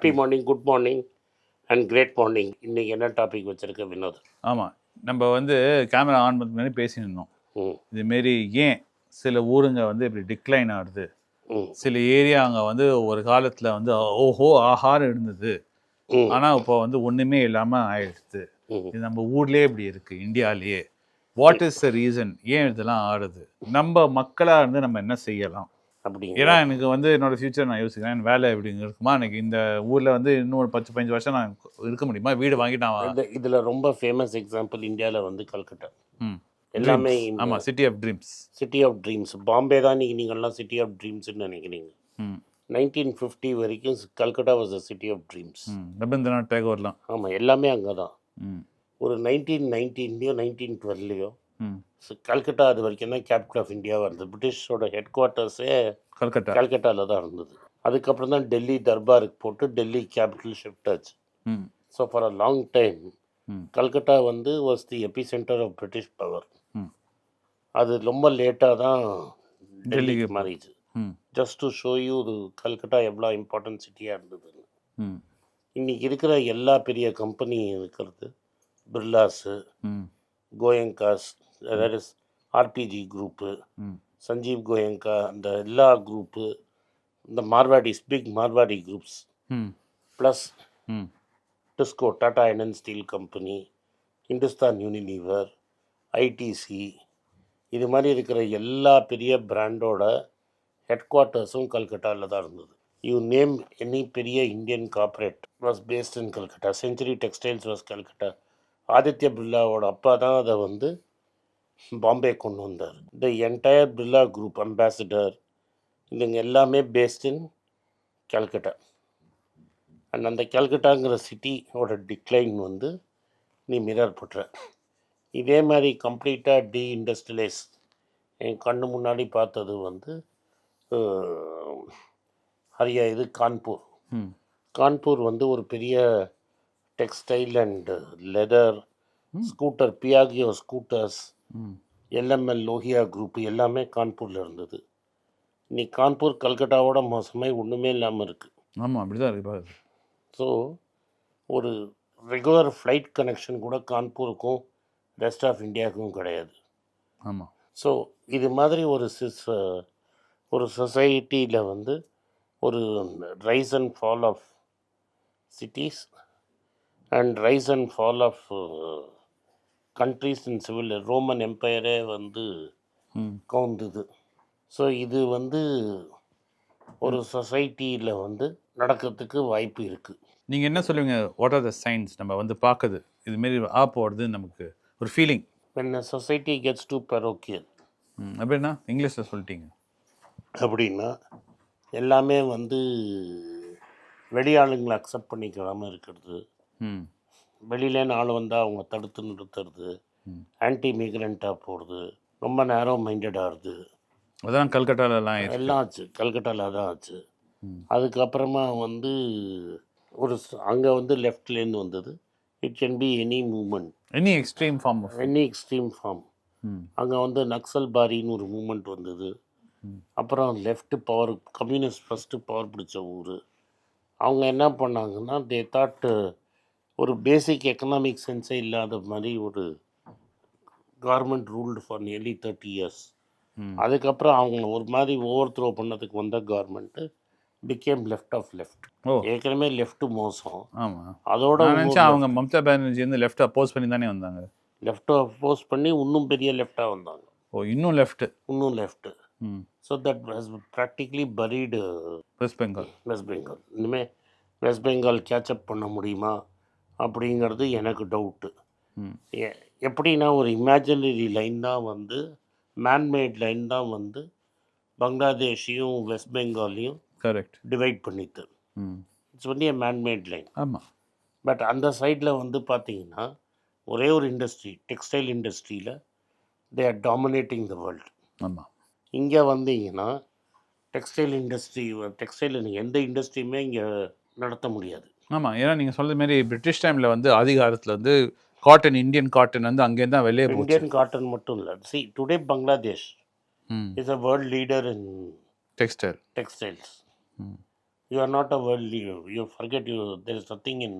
Happy morning good morning and great morning இன்னைக்கு என்ன topic வச்சிருக்க வினோத்? ஆமாம் நம்ம வந்து கேமரா ஆன் பண்ண முன்னாடி பேசியிருந்தோம் இதுமாரி ஏன் சில ஊருங்க வந்து இப்படி டிக்ளைன் ஆகுது? சில ஏரியா அங்கே வந்து ஒரு காலத்தில் வந்து ஓஹோ ஆஹாரம் இருந்தது. ஆனால் இப்போ வந்து ஒன்றுமே இல்லாமல் ஆயிடுச்சு. இது நம்ம ஊர்லேயே இப்படி இருக்குது இந்தியாவிலேயே வாட் இஸ் த ரீசன் ஏன் இதெல்லாம் ஆடுது நம்ம மக்களாக இருந்து நம்ம என்ன செய்யலாம்? அப்படிங்க ஏன்னா எனக்கு வந்து என்னோட ஃபியூச்சர் நான் யோசிக்கிறேன். என் வேலை எப்படி இருக்குமா? எனக்கு இந்த ஊரில் வந்து இன்னும் ஒரு பத்து பதினஞ்சு வருஷம் நான் இருக்க முடியுமா? வீடு வாங்கிட்டு நான் இதில் ரொம்ப ஃபேமஸ் எக்ஸாம்பிள் இந்தியாவில் வந்து கல்கட்டா. ம். எல்லாமே ஆமாம் city of dreams city of dreams Bombay தான் நீங்கள் நீங்கள்லாம் சிட்டி ஆஃப் ட்ரீம்ஸ்னு நினைக்கிறீங்க. நைன்டீன் ஃபிஃப்டி வரைக்கும் Calcutta was a city of dreams Rabindranath டேகோர்லாம். ஆமாம் எல்லாமே அங்கே தான் ஒரு நைன்டீன் நைன்டீன்லேயோ நைன்டீன் டுவெல்லையோ கல்கட்டா அது வரைக்கும் தான் கேபிட்டல் ஆஃப் இந்தியாவாக இருந்தது பிரிட்டிஷோட ஹெட் குவார்ட்டர்ஸே கல்கட்டா. கல்கட்டாவில் தான் இருந்தது. அதுக்கப்புறம் தான் டெல்லி தர்பாருக்கு போட்டு டெல்லி கேபிட்டல் ஷிஃப்ட் ஆச்சு so for a long time Calcutta வந்து was the epicentre of British power அது ரொம்ப லேட்டாக தான் டெல்லிக்கு மாறிச்சு ஜஸ்ட் டு ஷோ யூ இது கல்கட்டா எவ்வளோ இம்பார்ட்டன்ட் சிட்டியாக இருந்ததுன்னு. இன்னைக்கு இருக்கிற எல்லா பெரிய கம்பெனி இருக்கிறது. பிர்லாஸு ம். அதாவது ஆர்பிஜி குரூப்பு சஞ்சீவ் கோயங்கா அந்த எல்லா குரூப்பு இந்த Marwaris big Marwari groups. Plus Tisco Tata NN steel company Hindustan Unilever ITC இது மாதிரி இருக்கிற எல்லா பெரிய பிராண்டோட ஹெட் குவார்ட்டர்ஸும் கல்கட்டாவில் தான் இருந்தது. யூ நேம் எனி பெரிய Indian corporate was based in Calcutta Century Textiles was Calcutta Aditya பிர்லாவோட அப்பா தான் அதை வந்து பாம்பே கொண்டு வந்தார். The entire Birla group Ambassador இதுங்க எல்லாமே பேஸ்ட் இன் கல்கட்டா அண்ட் அந்த கல்கட்டாங்கிற சிட்டியோட டிக்ளைன் வந்து நீ மிரர் போட்டுற. இதே மாதிரி கம்ப்ளீட்டாக டி இண்டஸ்ட்ரியலைஸ் என் கண்ணு முன்னாடி பார்த்தது வந்து ஹரியா இது கான்பூர். கான்பூர் வந்து ஒரு பெரிய textile and leather scooter Piaggio scooters LML Lohia group எல்லாமே கான்பூரில் இருந்தது. இன்னைக்கு கான்பூர் கல்கட்டாவோட மோசமே ஒன்றுமே இல்லாமல் இருக்குது ஆமாம் அப்படி தான் இருக்கு பாரு. ஸோ ஒரு ரெகுலர் ஃப்ளைட் கனெக்ஷன் கூட கான்பூருக்கும் ரெஸ்ட் ஆஃப் இந்தியாவுக்கும் கிடையாது. ஆமாம் ஸோ இது மாதிரி ஒரு சிஸ் ஒரு சொசைட்டியில் வந்து ஒரு rise and fall of cities and rise and fall of countries in civil Roman எம்பையரே வந்து கவுந்தது. ஸோ இது வந்து ஒரு சொசைட்டியில் வந்து நடக்கிறதுக்கு வாய்ப்பு இருக்குது நீங்கள் என்ன சொல்லுவீங்க? வாட் ஆர் த சைன்ஸ் நம்ம வந்து பார்க்குது. இதுமாரி ஆ போடுறது நமக்கு. ஒரு feeling society gets too parochial. ம். அப்படின்னா இங்கிலீஷில் சொல்லிட்டீங்க. அப்படின்னா எல்லாமே வந்து வெளியாளுங்களை அக்செப்ட் பண்ணிக்காமல் இருக்கிறது. ம். வெளியிலேன்னு ஆள் வந்தால் அவங்க தடுத்து நிறுத்துறது. ஆன்டி மிக்ரெண்ட்டாக போகிறது ரொம்ப நேரோ மைண்டட் ஆகுது அதெல்லாம் கல்கட்டாலலாம் எல்லாம் ஆச்சு. கல்கட்டாவில் தான் ஆச்சு. அதுக்கப்புறமா வந்து ஒரு அங்கே வந்து லெஃப்ட்லேருந்து வந்தது. It can be any moment any extreme form any extreme form அங்கே வந்து நக்சல் பாரின்னு ஒரு மூமெண்ட் வந்தது. அப்புறம் left power communist first power பிடிச்ச ஊர். அவங்க என்ன பண்ணாங்கன்னா தே தாட் ஒரு பேசிக் எக்கனாமிக் சென்ஸே இல்லாத மாதிரி ஒரு government ruled for nearly thirty years அதுக்கப்புறம் அவங்க ஒரு மாதிரி ஓவர் த்ரோ பண்ணதுக்கு வந்த government became left of left ஏற்கனவே லெஃப்ட் மோசம். ஆமாம் அதோட அவங்க மம்தா பானர்ஜி வந்து லெஃப்ட் அப்போஸ் பண்ணி தானே வந்தாங்க. லெஃப்ட் அப்போஸ் பண்ணி இன்னும் பெரிய லெஃப்டாக வந்தாங்க. ஓ இன்னும் லெஃப்ட் இன்னும் லெஃப்ட்டு ம். So that has practically buried West Bengal West Bengal இனிமேல் வெஸ்ட் பெங்கால் கேட்சப் பண்ண முடியுமா? அப்படிங்கிறது எனக்கு டவுட்டு எப்படின்னா ஒரு இமேஜினரி லைன் தான் வந்து மேன்மேட் லைன் தான் வந்து பங்களாதேஷையும் வெஸ்ட் பெங்காலையும் correct divide பண்ணித்து. It's only a manmade line ஆமாம் பட் அந்த சைடில் வந்து பார்த்தீங்கன்னா ஒரே ஒரு இண்டஸ்ட்ரி டெக்ஸ்டைல் இண்டஸ்ட்ரியில் they are dominating the world ஆமாம் இங்கே வந்தீங்கன்னா டெக்ஸ்டைல் இண்டஸ்ட்ரி டெக்ஸ்டைல் எந்த இண்டஸ்ட்ரியுமே இங்கே நடத்த முடியாது. ஆமாம் ஏன்னா நீங்கள் சொல்ற மாதிரி பிரிட்டிஷ் டைமில் வந்து அதிகாரத்தில் வந்து காட்டன் இந்தியன் காட்டன் வந்து அங்கேருந்து தான் வெளியே போச்சு. இந்தியன் காட்டன் மட்டும் இல்லை. See today Bangladesh is a world leader in textile textiles you are not a world you forget you there is nothing in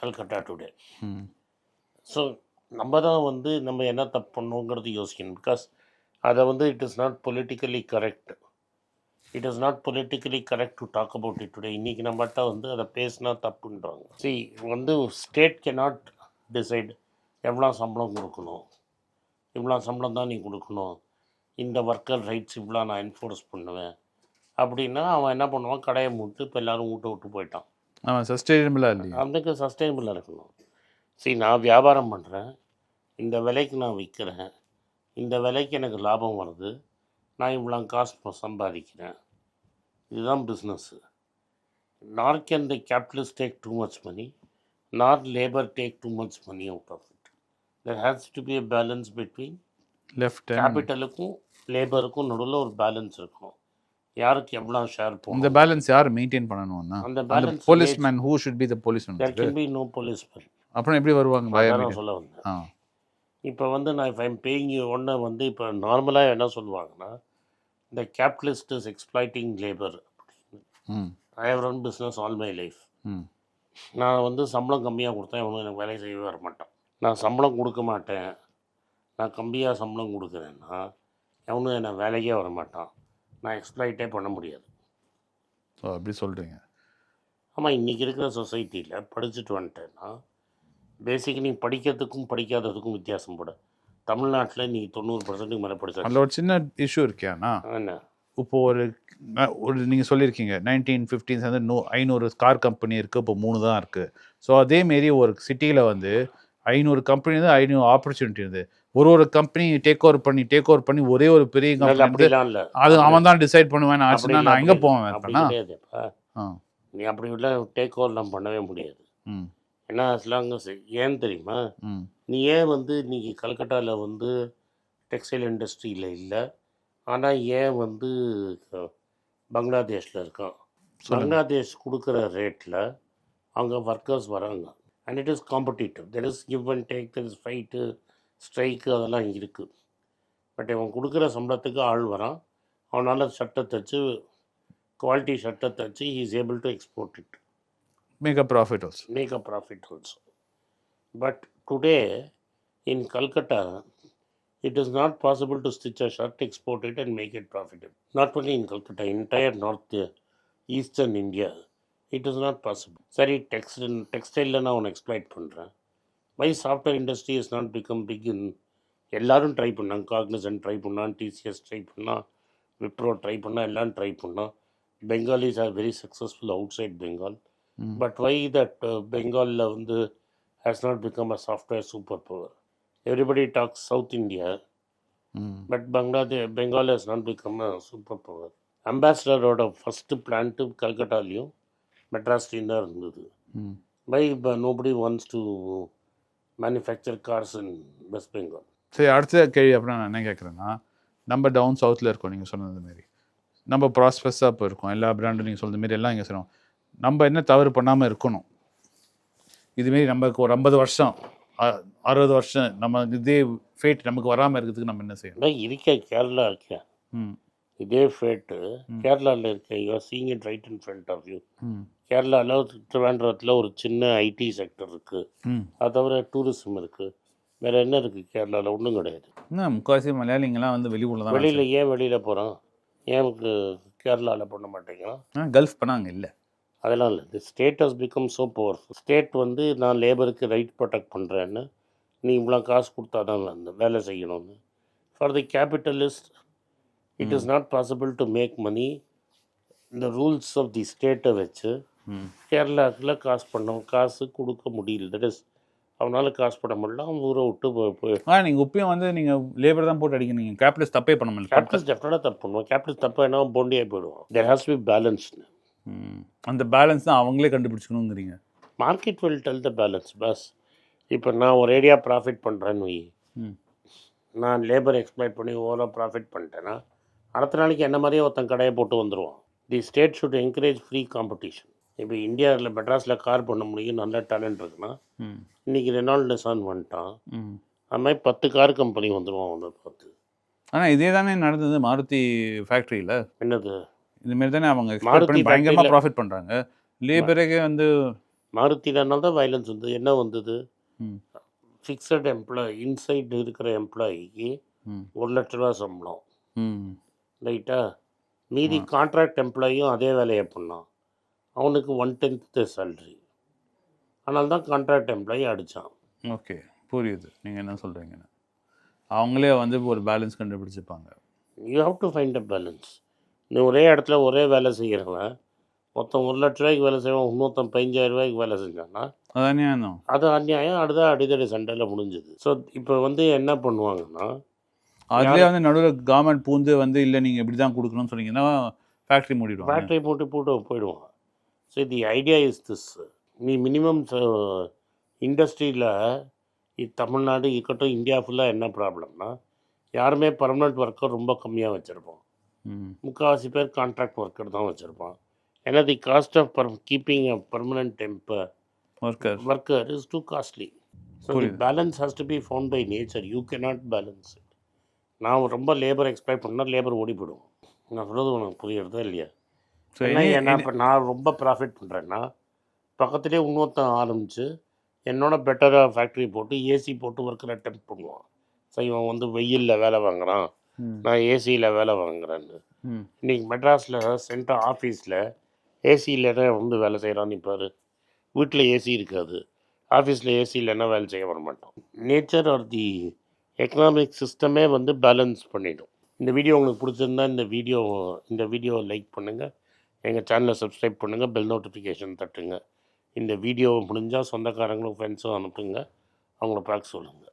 Calcutta today so நம்ம தான் வந்து நம்ம என்ன தப்பு பண்ணோங்கிறது யோசிக்கணும். பிகாஸ் அதை வந்து it is not politically correct it is not politically correct to talk about it today இன்றைக்கி நம்மகிட்ட வந்து அதை பேசினா தப்புன்றாங்க. சி வந்து ஸ்டேட் கே நாட் டிசைட் எவ்வளோ சம்பளம் கொடுக்கணும். இவ்வளோ சம்பளம் தான் நீ கொடுக்கணும். இந்த ஒர்க்கர் ரைட்ஸ் இவ்வளோ நான் என்ஃபோர்ஸ் பண்ணுவேன். அப்படின்னா அவன் என்ன பண்ணுவான்? கடையை மூட்டு இப்போ எல்லோரும் வீட்டை விட்டு போயிட்டான். அவன் சஸ்டைனபிளாக இல்லையா? அதுக்கு சஸ்டைனபிளாக இருக்கணும். சரி நான் வியாபாரம் பண்ணுறேன் இந்த விலைக்கு நான் விற்கிறேன் இந்த விலைக்கு எனக்கு லாபம் வருது. நான் இவ்வளோ காசு சம்பாதிக்கிறேன். இதுதான் business nor can the capitalist take too much money nor labour take too much money out of it there has to be a balance between left கேபிட்டலுக்கும் லேபருக்கும் நடுவில் ஒரு பேலன்ஸ் இருக்கணும் யாருக்கு எவ்வளோ ஷேர் இந்த போகும் பேலன்ஸ் யார் மெயின்டைன் பண்ணணும்னா? அந்த அந்த balance policeman who should be the policeman there can be no police அப்புறம் எப்படி வருவாங்க? பயம் சொல்ல வந்தேன். ஆ. இப்போ வந்து நான் இப்போ ஐம் பேயிங் ஒன்று வந்து இப்போ நார்மலாக என்ன சொல்லுவாங்கன்னா இந்த capitalist is exploiting labour I have run business all my life நான் வந்து சம்பளம் கம்மியாக கொடுத்தா இவனும் எனக்கு வேலை செய்யவே வர மாட்டான் நான் சம்பளம் கொடுக்க மாட்டேன். நான் கம்மியாக சம்பளம் கொடுக்குறேன்னா எவனும் என்னை வேலைக்கே வர மாட்டான் நான் எக்ஸ்ப்ளாய்ட்டே பண்ண முடியாது. ஸோ அப்படி சொல்கிறீங்க ஆமாம் இன்றைக்கி இருக்கிற சொசைட்டியில் படிச்சுட்டு வந்துட்டேன்னா பேசிக் நீ படிக்கிறதுக்கும் படிக்காததுக்கும் வித்தியாசம் போட. தமிழ்நாட்டில் நீ தொண்ணூறு பர்சன்ட்டுக்கு மேலே படிச்சா அதில் ஒரு சின்ன இஷ்யூ இருக்கியாண்ணா என்ன? இப்போ ஒரு ஒரு நீங்கள் சொல்லியிருக்கீங்க நைன்டீன் ஃபிஃப்டீன்ஸ் வந்து நூ ஐநூறு கார் கம்பெனி இருக்குது இப்போ மூணு தான் இருக்குது ஸோ அதேமாரி ஒரு சிட்டியில் வந்து ஐநூறு கம்பெனி இருந்து ஐநூறு ஆப்பர்ச்சுனிட்டி இருந்து ஒரு ஒரு கம்பெனி டேக் ஓவர் பண்ணி டேக் ஓவர் பண்ணி ஒரே ஒரு பெரிய கம்பெனி அது அவன் தான் டிசைட் பண்ணுவேன் ஆச்சுன்னா நான் எங்கே போவேன் ஆ. நீ அப்படி இல்லை டேக் ஓவர்லாம் பண்ணவே முடியாது. ஏன்னா அஸ்லாங்க ஏன் தெரியுமா? நீ ஏன் வந்து இன்னைக்கு கல்கட்டாவில் வந்து டெக்ஸ்டைல் இண்டஸ்ட்ரியில் இல்லை? ஆனால் ஏன் வந்து பங்களாதேஷில் இருக்கான்? பங்களாதேஷ் கொடுக்குற ரேட்டில் அங்கே ஒர்க்கர்ஸ் வராங்க. And it is competitive there is give and take there is fight strike அதெல்லாம் இருக்குது பட் இவன் கொடுக்குற சம்பளத்துக்கு ஆள் வரான். அவனால் சட்டை தச்சு குவாலிட்டி சட்டை தச்சு he is able to export it. Make a profit also make a profit also. But today in Calcutta, it is not possible to stitch a shirt, export it, and make it profitable. Not only in Calcutta, entire north, uh, eastern India, it is not possible. Sorry, textile, textile நான் உன்னை exploit பண்ணுறேன் my software industry is not become big in எல்லாரும் try பண்ணாங்க Cognizant try பண்ணான் TCS try பண்ணான் Wipro try பண்ணா எல்லாம் try பண்ணான் Bengalis are very successful outside Bengal but why that பெங்காலில் வந்து has not become a software super power everybody talks south India but Bangladesh Bengal has not become a super power அம்பாசிடரோட first plant கல்கட்டாலையும் மெட்ராஸ்லையும் தான் இருந்தது. By nobody wants to manufacture cars in West Bengal சரி அடுத்த கேள்வி அப்புறம் நான் என்ன கேட்குறேன்னா நம்ம டவுன் சவுத்தில் இருக்கோம் நீங்கள் சொன்னது மாரி. நம்ம ப்ராஸ்பெஸ்ஸாக இப்போ இருக்கோம் எல்லா பிராண்டும் நீங்கள் சொல்றது மாரி எல்லாம் இங்கே சொல்லுவோம் நம்ம என்ன தவறு பண்ணாமல் இருக்கணும்? இதுமாரி நமக்கு ஒரு ஐம்பது வருஷம் அறுபது வருஷம் நம்ம இதே ஃபேட் நமக்கு வராமல் இருக்கிறதுக்கு நம்ம என்ன செய்யணும்? நான் இருக்கேன் கேரளா இருக்கேன் ம். இதே ஃபேட்டு கேரளாவில் இருக்கேன் you are seeing it right in front of you கேரளாவில் திருவேண்டரத்தில் ஒரு சின்ன ஐடி செக்டர் இருக்குது அது தவிர டூரிசம் இருக்குது வேறு என்ன இருக்குது கேரளாவில் ஒன்றும் கிடையாது. என்ன முக்கால்வாசி மலையாளிங்கெல்லாம் வந்து வெளியூரில் தான் வெளியில் ஏன் வெளியில் போகிறான் ஏன் கேரளாவில் பண்ண மாட்டேங்கிறான் ஆனால் கல்ஃப் பண்ணாங்க இல்லை. அதெல்லாம் இல்லை. The state has become so powerful state வந்து நான் லேபருக்கு ரைட் ப்ரொடெக்ட் பண்ணுறேன்னு நீ இவ்வளோ காசு கொடுத்தா தான் அந்த வேலை செய்யணும்னு. For the capitalist it is not possible to make money இந்த ரூல்ஸ் ஆஃப் தி ஸ்டேட்டை வச்சு கேரளாவில் காசு பண்ண காசு கொடுக்க முடியல. தட் இஸ் அவனால் காசு பண்ண முடியல. அவன் ஊரை விட்டு போய் போய் ஆ நீங்கள் உப்பையும் வந்து நீங்கள் லேபர் தான் போட்டு அடிக்கணும். நீங்கள் கேபிட்டல்ஸ் தப்பே பண்ண முடியல. கேபிட்டல்ஸ் டெஃபினட்டாக தப்பு பண்ணுவான். கேபிட்டல்ஸ் தப்பு என்ன போண்டியாக போயிடுவான். தேர் ஹாஸ் பி பேலன்ஸ்டு ம். அந்த பேலன்ஸ் தான் அவங்களே கண்டுபிடிச்சிக்கணுங்கிறீங்க. Market will tell the balance bus இப்போ நான் ஒரு ஏரியா ப்ராஃபிட் பண்ணுறேன்னு வை. நான் லேபர் எக்ஸ்ப்ளாய்ட் பண்ணி ஓவராக ப்ராஃபிட் பண்ணிட்டேன்னா அடுத்த நாளைக்கு என்ன மாதிரியே ஒருத்தன் கடையை போட்டு வந்துடுவான் the state should encourage free competition இப்போ இந்தியாவில் மெட்ராஸில் கார் பண்ண முடியும் நல்ல டேலண்ட் இருக்குன்னா இன்றைக்கி ரெனால்ட் நிசான் வந்துட்டான். அது மாதிரி பத்து கார் கம்பெனி வந்துடுவான் அவனை பார்த்து. ஆனால் இதே தானே நடந்தது மாருதி ஃபேக்ட்ரியில் என்னது? இதுமாரி தானே அவங்க மாருதி பண்ணி பயங்கரமாக ப்ராஃபிட் பண்ணுறாங்க லேபரே வந்து மாருதினால தான் வயலன்ஸ் வந்து என்ன வந்தது? ம். ஃபிக்ஸட் எம்ப்ளாயி இன்சைட் இருக்கிற எம்ப்ளாயிக்கு ஒரு லட்ச ரூபா சம்பளம். ரைட்டா மீதி கான்ட்ராக்ட் எம்ப்ளாயும் அதே வேலையை பண்ணான். அவனுக்கு ஒன் டென்த்து சேல்ரி அதனால தான் கான்ட்ராக்ட் எம்ப்ளாயி அடித்தான் ஓகே புரியுது. நீங்கள் என்ன சொல்கிறீங்கன்னு அவங்களே வந்து ஒரு balance கண்டுபிடிச்சிப்பாங்க. You have to find a balance நீ ஒரே இடத்துல ஒரே வேலை செய்கிறவன் மொத்தம் ஒரு லட்ச ரூபாய்க்கு வேலை செய்வான் இன்னொருத்தன் பதினஞ்சாயிரம் ரூபாய்க்கு வேலை செஞ்சான்னா அதானே ஆனும் அது அநியாயம் அடுத்த அடிதடி சண்டையில் முடிஞ்சுது. ஸோ இப்போ வந்து என்ன பண்ணுவாங்கன்னா அதுலேயே வந்து நடுவில் கவர்மெண்ட் பூந்து வந்து இல்லை நீங்கள் இப்படி தான் கொடுக்கணும்னு சொன்னீங்கன்னா ஃபேக்ட்ரி மூடிடுவாங்க. ஃபேக்ட்ரி போட்டு போட்டு போயிடுவான் so the idea is this நீ மினிமம் இண்டஸ்ட்ரியில் தமிழ்நாடு இருக்கட்டும் இந்தியா ஃபுல்லாக என்ன ப்ராப்ளம்னா யாருமே பர்மனெண்ட் ஒர்க்கர் ரொம்ப கம்மியாக வச்சுருப்போம் முக்கால்வாசி பேர் கான்ட்ராக்ட் ஒர்க்கர் தான் வச்சுருப்பான். ஏன்னா the cost of per keeping a permanent temper worker worker is too costly so. Balance has to be found by nature you cannot balance it நான் ரொம்ப லேபர் எக்ஸ்பெக்ட் பண்ணால் லேபர் ஓடி போயிடும். நான் சொல்கிறது உனக்கு புரியுறதா இல்லையா? ஏன்னா இப்போ நான் ரொம்ப ப்ராஃபிட் பண்ணுறேன்னா பக்கத்துலேயே இன்னொருத்தன் ஆரம்பித்து என்னோட பெட்டராக ஃபேக்ட்ரி போட்டு ஏசி போட்டு ஒர்க்கர் அட்டெம்ப்ட் பண்ணுவான். ஸோ இவன் வந்து வெயிலில் வேலை வாங்குறான். ம் நான் ஏசியில் வேலை வாங்குறேன்னு ம். இன்றைக்கி மெட்ராஸில் சென்ட்ரல் ஆஃபீஸில் ஏசியில் வந்து வேலை செய்கிறான்னு பாரு வீட்டில் ஏசி இருக்காது. ஆஃபீஸில் ஏசி இல்லைன்னா வேலை செய்ய வர மாட்டோம். நேச்சர் ஆர் தி எக்கனாமிக் சிஸ்டமே வந்து பேலன்ஸ் பண்ணிடும். இந்த வீடியோ உங்களுக்கு பிடிச்சிருந்தா இந்த வீடியோ இந்த வீடியோவை லைக் பண்ணுங்கள் எங்கள் சேனலை சப்ஸ்கிரைப் பண்ணுங்கள் பெல் நோட்டிஃபிகேஷன் தட்டுங்க. இந்த வீடியோ முடிஞ்சால் சொந்தக்காரங்களும் ஃப்ரெண்ட்ஸும் அனுப்புங்க. அவங்கள பார்க்க சொல்லுங்கள்